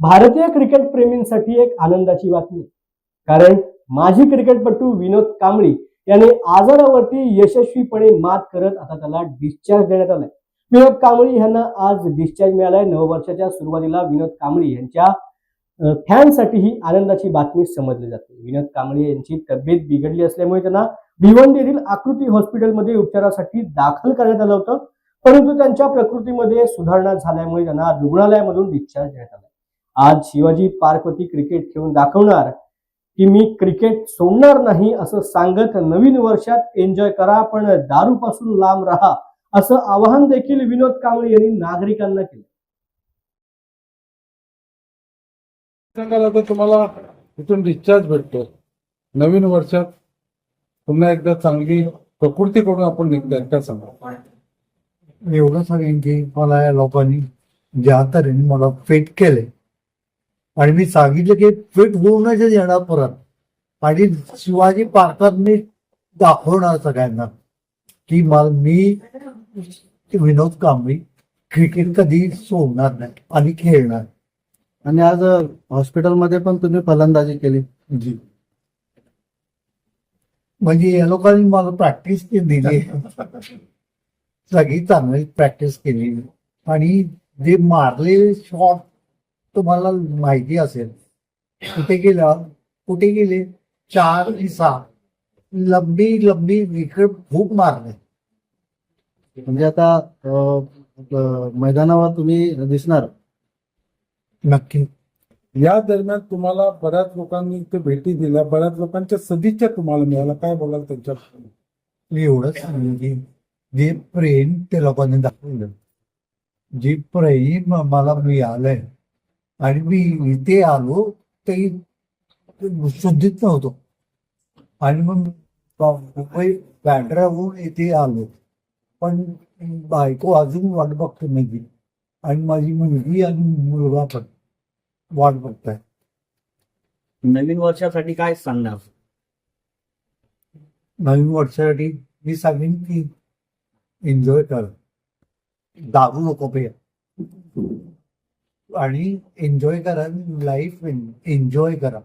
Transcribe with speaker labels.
Speaker 1: भारतीय क्रिकेट प्रेमींसाठी एक आनंदाची बातमी. कारण माजी क्रिकेटपटू विनोद कांबळी याने आजारावरती यशस्वीपणे मात करत आता त्याला डिस्चार्ज देण्यात आलाय. विनोद कांबळी यांना आज डिस्चार्ज मिळालाय. नववर्षाच्या सुरुवातीला विनोद कांबळी यांच्या फॅनसाठी ही आनंदाची बातमी समजली जाते. विनोद कांबळे यांची तब्येत बिघडली असल्यामुळे त्यांना भिवंडी येथील आकृती हॉस्पिटलमध्ये उपचारासाठी दाखल करण्यात आलं होतं. परंतु त्यांच्या प्रकृतीमध्ये सुधारणा झाल्यामुळे त्यांना रुग्णालयामधून डिस्चार्ज देण्यात आला. आज शिवाजी पार्कवरती क्रिकेट खेळून दाखवणार की मी क्रिकेट सोडणार नाही असं सांगत नवीन वर्षात एन्जॉय करा पण दारूपासून लांब राहा असं आवाहन देखील विनोद कांबळे यांनी नागरिकांना केलं.
Speaker 2: आता तुम्हाला इथून डिस्चार्ज भेटतो. नवीन वर्षात पुन्हा एकदा चांगली प्रकृती करून आपण निघताय काय सांगा.
Speaker 3: एवढं सांगेन की मला या लोकांनी ज्या तऱ्हेने मला फिट केले आणि मी सांगितलं की फिट होऊनच येणार परत. आणि शिवाजी पार्कात मी दाखवणार सगळ्यांना की मला मी विनोद कांबळी क्रिकेट कधी सोडणार नाही आणि खेळणार.
Speaker 4: आणि आज हॉस्पिटलमध्ये पण तुम्ही फलंदाजी केली.
Speaker 3: जी. म्हणजे या लोकांनी मला प्रॅक्टिस दिली. सगळी चांगली प्रॅक्टिस केली. आणि जे मारलेले शॉट तुम्हाला माहिती असेल कुठे गेला? कुठे गेले? चार आणि सहा लंबी लंबी विकेट खूप मारले.
Speaker 4: म्हणजे आता मैदानावर तुम्ही दिसणार?
Speaker 3: नक्की.
Speaker 2: या दरम्यान तुम्हाला बऱ्याच लोकांनी इथे भेटी दिल्या बऱ्याच लोकांच्या सदिच्छा तुम्हाला मिळाल्या. काय बोलाल त्यांच्या
Speaker 3: मी एवढंच सांगेन की जे प्रेम ते लोकांनी दाखवलं जे प्रेम मला मिळालंय आणि मी इथे आलो ते शुद्धीत नव्हतो. आणि मग मुंबई बँड्रा होऊन इथे आलो. पण बायको अजून वाट बघते माझी आणि माझी मुलगी आणि मुलगा पण वाट बघताय
Speaker 5: नवीन वर्षासाठी काय सांगणार?
Speaker 3: नवीन वर्षासाठी मी सांगेन की एन्जॉय कर. दारू नको पे आणि एन्जॉय करा लाईफ एन्जॉय करा.